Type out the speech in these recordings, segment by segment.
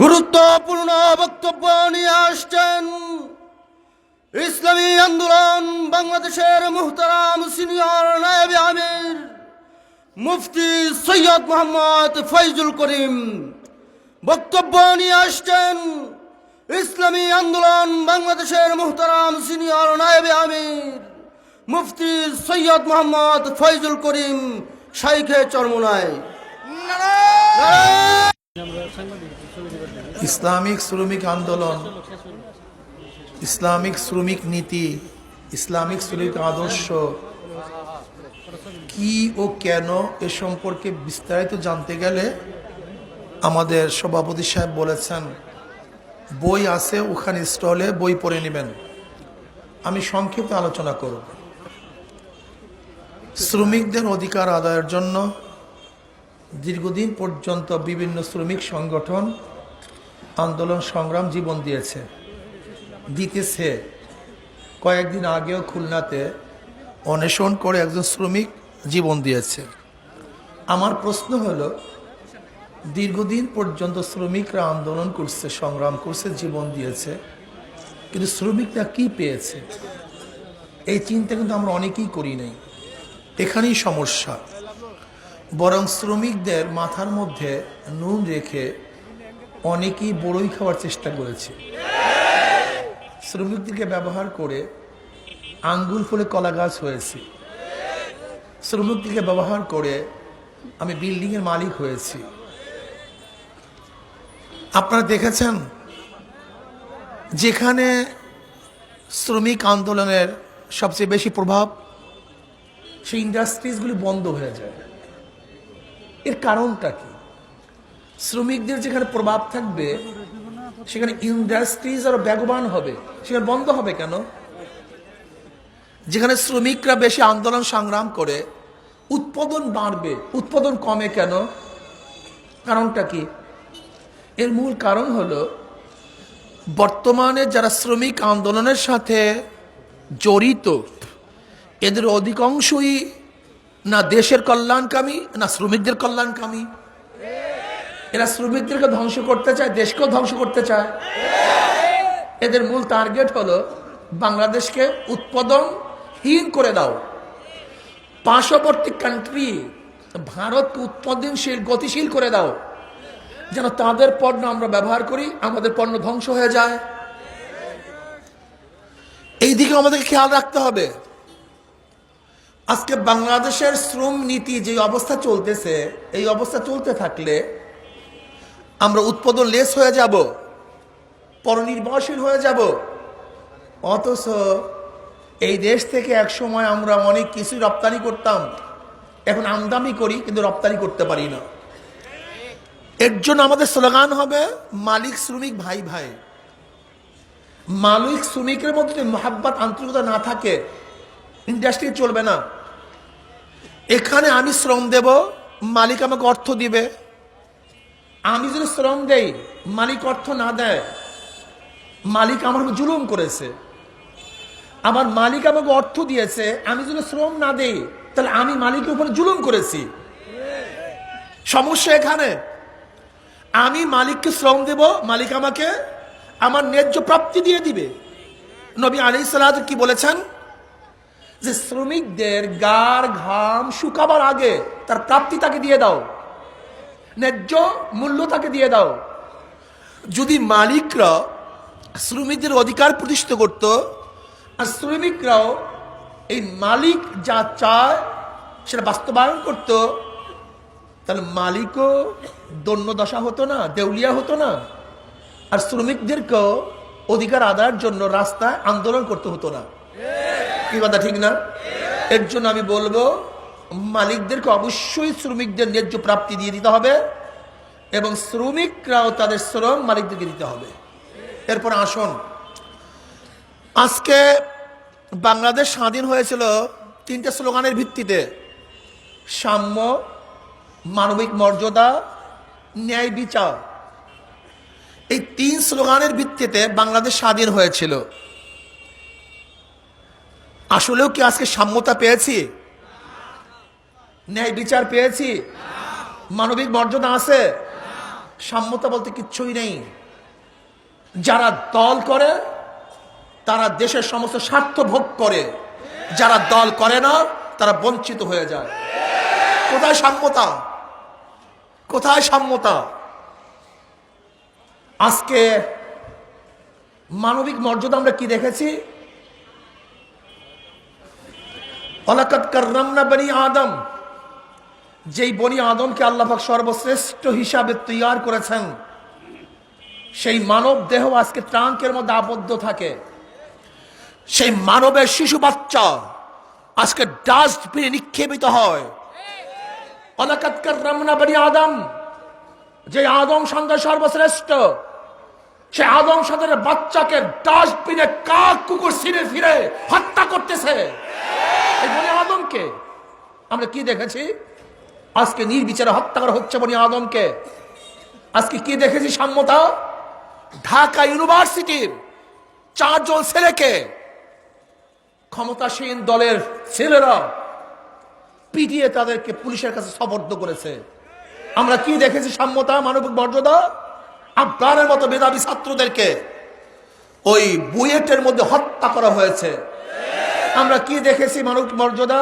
গুরুত্বপূর্ণ বক্তব্য নিয়ে আসছেন ইসলামী আন্দোলন বাংলাদেশের মুহতারাম সিনিয়র নায়েব আমির মুফতি সৈয়দ মোহাম্মদ ফৈজুল করিম। বক্তব্য নিয়ে আসছেন ইসলামী আন্দোলন বাংলাদেশের মুহতারাম সিনিয়র নায়েব আমির মুফতি সৈয়দ মোহাম্মদ ফৈজুল করিম শাইখে চরমুনায়। ইসলামিক শ্রমিক আন্দোলন, ইসলামিক শ্রমিক নীতি, ইসলামিক শ্রমিক আদর্শ, কি ও কেন এ সম্পর্কে বিস্তারিত জানতে গেলে আমাদের সভাপতি সাহেব বলেছেন, বই আছে, ওখানে স্টলে বই পড়ে নেবেন। আমি সংক্ষিপ্ত আলোচনা করব। শ্রমিকদের অধিকার আদায়ের জন্য দীর্ঘদিন পর্যন্ত বিভিন্ন শ্রমিক সংগঠন আন্দোলন সংগ্রাম জীবন দিয়েছে। দিতেছে। কয়েকদিন আগেও খুলনাতে অন্বেষণ করে একজন শ্রমিক জীবন দিয়েছে। আমার প্রশ্ন হলো, দীর্ঘদিন পর্যন্ত শ্রমিকরা আন্দোলন করছে, সংগ্রাম করছে, জীবন দিয়েছে, কিন্তু শ্রমিকরা কি পেয়েছে? এই চিন্তা কিন্তু আমরা অনেকেই করি নাই। এখানেই সমস্যা। বরং শ্রমিকদের মাথার মধ্যে নুন রেখে অনেকেই বড়ই খাওয়ার চেষ্টা করেছে। শ্রমিকদেরকে ব্যবহার করে আঙ্গুল ফুলে কলা গাছ হয়েছে। শ্রমিকদেরকে ব্যবহার করে আমি বিল্ডিংয়ের মালিক হয়েছি। আপনারা দেখেছেন? যেখানে শ্রমিক আন্দোলনের সবচেয়ে বেশি প্রভাব, সেই ইন্ডাস্ট্রিজগুলি বন্ধ হয়ে যায়। এর কারণটা কি? শ্রমিকদের যেখানে প্রভাব থাকবে, সেখানে ইন্ডাস্ট্রিজ আরও বেগবান হবে। সেখানে বন্ধ হবে কেন? যেখানে শ্রমিকরা বেশি আন্দোলন সংগ্রাম করে, উৎপাদন বাড়বে। উৎপাদন কমে কেন? কারণটা কি? এর মূল কারণ হলো, বর্তমানে যারা শ্রমিক আন্দোলনের সাথে জড়িত, এদের অধিকাংশই না দেশের কল্যাণকামী, না শ্রমিকদের কল্যাণকামী। এরা শ্রমিকদেরকে ধ্বংস করতে চায়, দেশকেও ধ্বংস করতে চায়। এদের মূল টার্গেট হলো বাংলাদেশকে উৎপাদনহীন করে দাও। পার্শ্ববর্তী কান্ট্রি ভারতকে উৎপাদনশীল, গতিশীল করে দাও। যেন তাদের পণ্য আমরা ব্যবহার করি, আমাদের পণ্য ধ্বংস হয়ে যায়। এই দিকে আমাদেরকে খেয়াল রাখতে হবে। আজকে বাংলাদেশের শ্রম নীতি যে অবস্থা চলতেছে, এই অবস্থা চলতে থাকলে আমরা উৎপাদন লেস হয়ে যাব, পরনির্ভরশীল হয়ে যাব। অথচ এই দেশ থেকে এক সময় আমরা অনেক কিছু রপ্তানি করতাম। এখন আমদানি করি, কিন্তু রপ্তানি করতে পারি না। এর জন্য আমাদের স্লোগান হবে, মালিক, শ্রমিক, ভাই ভাই। মালিক, শ্রমিকের মধ্যে যদি মহাব্বাত, আন্তরিকতা না থাকে ইন্ডাস্ট্রি চলবে না। এখানে আমি শ্রম দেব, মালিক আমাকে অর্থ দিবে। আমি যদি শ্রম দেই, মালিক অর্থ না দেয়, মালিক আমার জুলুম করেছে। আমার মালিক আমাকে অর্থ দিয়েছে, আমি যদি শ্রম না দেই, তাহলে আমি মালিকের উপরে জুলুম করেছি। সমস্যা এখানে। আমি মালিককে শ্রম দেব, মালিক আমাকে আমার ন্যায্য প্রাপ্তি দিয়ে দিবে। নবী আলি সালাদ কি বলেছেন? যে শ্রমিকদের গার ঘাম শুকাবার আগে তার প্রাপ্তি তাকে দিয়ে দাও। ন্যায্য মূল্য তাকে দিয়ে দাও। যদি মালিকরা শ্রমিকদের অধিকার প্রতিষ্ঠিত করত আর শ্রমিকরাও এই মালিক যা চায় সেটা বাস্তবায়ন করত তাহলে মালিকও দন্য দশা হতো না দেউলিয়া হতো না। আর শ্রমিকদেরকেও অধিকার আদায়ের জন্য রাস্তায় আন্দোলন করতে হতো না। কি কথা ঠিক না? এর জন্য আমি বলব মালিকদেরকে অবশ্যই শ্রমিকদের ন্যায্য প্রাপ্তি দিয়ে দিতে হবে এবং শ্রমিকরাও তাদের শ্রম মালিকদেরকে দিতে হবে। এরপর আসুন। আজকে বাংলাদেশ স্বাধীন হয়েছিল তিনটা স্লোগানের ভিত্তিতে। সাম্য, মানবিক মর্যাদা, ন্যায় বিচার। এই তিন স্লোগানের ভিত্তিতে বাংলাদেশ স্বাধীন হয়েছিল। আসলেও কি আজকে সাম্যতা পেয়েছি? ন্যায় বিচার পেয়েছি। মানবিক মর্যাদা আছে। সাম্যতা বলতে কিচ্ছুই নেই। যারা দল করে, তারা দেশের সমস্ত স্বার্থ ভোগ করে। যারা দল করে না, তারা বঞ্চিত হয়ে যায়। কোথায় সাম্যতা? কোথায় সাম্যতা? আজকে মানবিক মর্যাদা আমরা কি দেখেছি? অলাকাত কার্রামনা বনি আদম। যেই বনি আদমকে আল্লাহাক সর্বশ্রেষ্ঠ হিসাবে তৈয়ার করেছেন, সেই মানব দেহ আজকে ট্রাঙ্কের মধ্যে আবদ্ধ থাকে। সেই মানবের শিশু বাচ্চা আজকে ডাস্টবিনে নিক্ষেপিত হয়। আদম, যে আদম সন্তান সর্বশ্রেষ্ঠ, সে আদম সন্তানের বাচ্চাকে ডাস্টবিনে কাক কুকুর ছিঁড়ে ফিরে হত্যা করতেছে। আদমকে আমরা কি দেখেছি? আজকে নির্বিচারে হত্যা করা হচ্ছে বনি আদমকে। আজকে কি দেখেছি সাম্যতা ঢাকা ইউনিভার্সিটির চারজন ছেলেকে ক্ষমতাসীন দলের ছেলেরা পিটিয়ে তাদেরকে পুলিশের কাছে সবর্দ করেছে। আমরা কি দেখেছি সাম্যতা মানবিক মর্যাদা? আফগানের মতো মেধাবী ছাত্রদেরকে ওই বুয়েটের মধ্যে হত্যা করা হয়েছে। আমরা কি দেখেছি মানবিক মর্যাদা?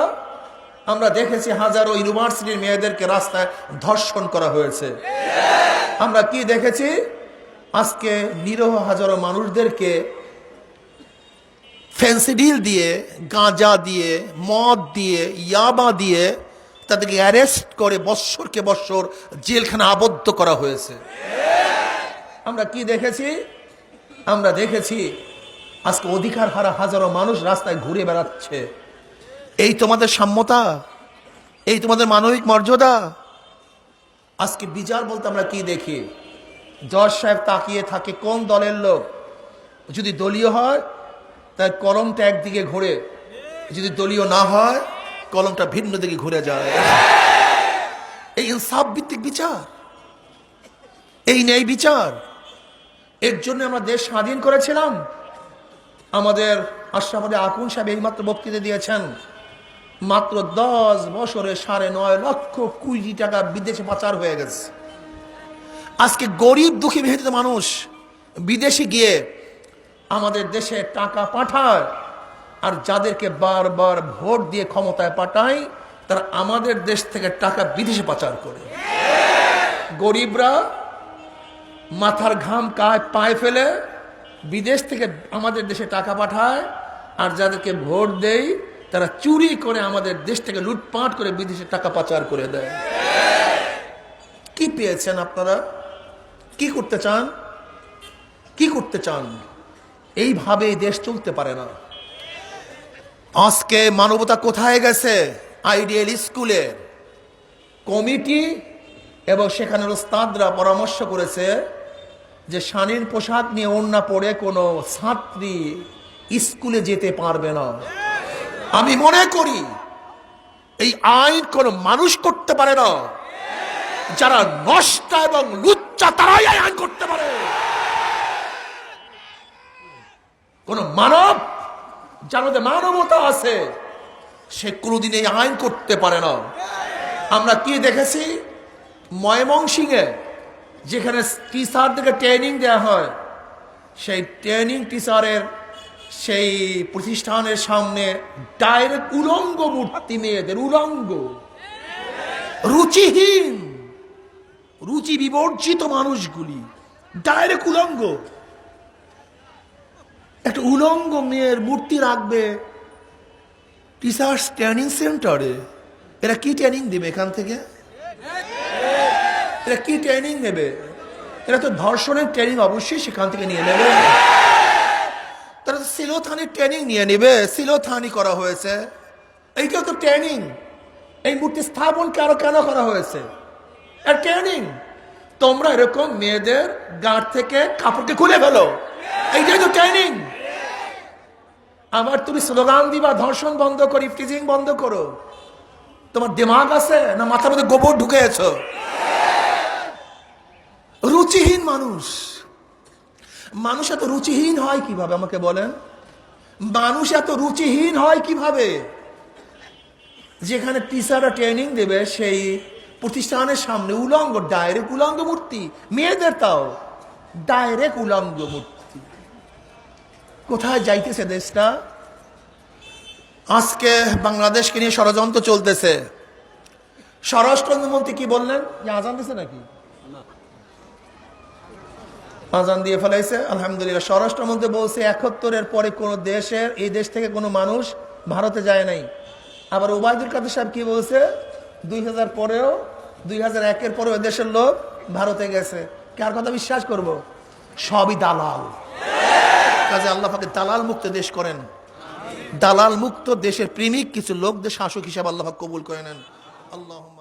আমরা দেখেছি হাজারো ইউনিভার্সিটির মেয়েদেরকে রাস্তায় ধর্ষণ করা হয়েছে। আমরা কি দেখেছি? আজকে নিরহ হাজারো মানুষদেরকে ফেন্সিডিল দিয়ে, গাঁজা দিয়ে, মদ দিয়ে, ইয়াবা দিয়ে তাদেরকে অ্যারেস্ট করে বৎসরকে বৎসর জেলখানা আবদ্ধ করা হয়েছে। আমরা কি দেখেছি? আমরা দেখেছি আজকে অধিকার হারা হাজারো মানুষ রাস্তায় ঘুরে বেড়াচ্ছে। এই তোমাদের সাম্যতা, এই তোমাদের মানবিক মর্যাদা। আজকে বিচার বলতে আমরা কি দেখি? জজ সাহেব তাকিয়ে থাকে, কোন দলের লোক? যদি দলীয় হয় তার কলমটা একদিকে ঘুরে। যদি দলীয় না হয়, কলমটা ভিন্ন দিকে ঘুরে যায়। এই ইনসাফ ভিত্তিক বিচার। এই নেই বিচার। এর জন্য আমরা দেশ স্বাধীন করেছিলাম। আমাদের আশরাফাদে আকুন সাহেব এইমাত্র বক্তৃতা দিয়েছেন। মাত্র দশ বছরে সাড়ে নয় লক্ষ কোটি টাকা বিদেশে পাচার হয়ে গেছে। আজকে গরিব দুঃখী মেহনত মানুষ বিদেশে গিয়ে আমাদের দেশে টাকা পাঠায় আর যাদেরকে বারবার ভোট দিয়ে ক্ষমতায় পাঠায়, তারা আমাদের দেশ থেকে টাকা বিদেশে পাচার করে। গরিবরা মাথার ঘাম কায় পায়ে ফেলে বিদেশ থেকে আমাদের দেশে টাকা পাঠায় আর যাদেরকে ভোট দেয় তারা চুরি করে আমাদের দেশ থেকে লুটপাট করে বিদেশে টাকা পাচার করে দেয়। কি পেয়েছেন আপনারা? কি করতে চান? কি করতে চান? এইভাবে দেশ চলতে পারে না। আজকে মানবতা কোথায় গেছে? আইডিয়াল স্কুলে। কমিটি এবং সেখানের ওস্তাদরা পরামর্শ করেছে যে শানীর পোশাক নিয়ে ওড়না পরে কোনো ছাত্রী স্কুলে যেতে পারবে না। আমি মনে করি এই আইন কোনো মানুষ করতে পারে না। যারা নষ্ট এবং লুচ্চা তারাই আইন করতে পারে। কোন মানব যার মধ্যে মানবতা আছে, সে কোনোদিন এই আইন করতে পারে না। আমরা কি দেখেছি? ময়মনসিংহে, যেখানে টিচারদেরকে ট্রেনিং দেওয়া হয়, সেই ট্রেনিং টিচারের সেই প্রতিষ্ঠানের সামনে ডাইরেক্ট উলঙ্গ মূর্তি মেয়েদের, উলঙ্গ। রুচিহীন, রুচি বিবর্জিত মানুষগুলি ডাইরেক্ট উলঙ্গ। একটা উলঙ্গ মেয়ের মূর্তি রাখবে টিচার্স ট্রেনিং সেন্টারে। এরা কি ট্রেনিং দেবে এখান থেকে? এরা কি ট্রেনিং নেবে? এরা তো ধর্ষণের ট্রেনিং অবশ্যই সেখান থেকে নিয়ে নেবে। তারা তো সিলোথানির ট্রেনিং নিয়ে নেবে, সিলোথানি করা হয়েছে। এইটাও তো ট্রেনিং এই মূর্তি স্থাপন কেন কেন করা হয়েছে? আর ট্রেনিং তোমরা এরকম মেয়েদের গাঁট থেকে কাপড়কে খুলে ফেলো। এইটাই তো ট্রেনিং আবার তুমি স্লোগান দিবা, ধর্ষণ বন্ধ করি ফ্রিজিং বন্ধ করো। তোমার দিমাগ আছে না মাথার মধ্যে গোবর ঢুকে ঢুকেছ রুচিহীন মানুষ। মানুষ এত রুচিহীন হয় কীভাবে? আমাকে বলেন। মানুষ এত রুচিহীন হয় কীভাবে? যেখানে টিচাররা ট্রেনিং দেবে, সেই প্রতিষ্ঠানের সামনে উলঙ্গ ডাইরেক্ট উলঙ্গ মূর্তি। মেয়েদের তাও ডাইরেক্ট উলঙ্গ মূর্তি। কোথায় যাইতেছে দেশটা? আজকে বাংলাদেশকে নিয়ে ষড়যন্ত্র চলতেছে। স্বরাষ্ট্রমন্ত্রী কি বললেন? আজান দিছে নাকি? আজান দিয়ে ফেলাইছে। আলহামদুলিল্লাহ স্বরাষ্ট্রমন্ত্রী বলছে, একাত্তরের পরে কোন দেশের, এই দেশ থেকে কোনো মানুষ ভারতে যায় নাই। আবার ওবায়দুল কাদের সাহেব কি বলছে? দুই হাজার পরেও, দুই হাজার একের পরেও দেশের লোক ভারতে গেছে। কার কথা বিশ্বাস করব? সবই দালাল। কাজে আল্লাহ পাকে দালাল মুক্ত দেশ করেন। দালাল মুক্ত দেশের প্রেমিক কিছু লোকদের শাসক হিসাবে আল্লাহ কবুল করে নেন। আল্লাহ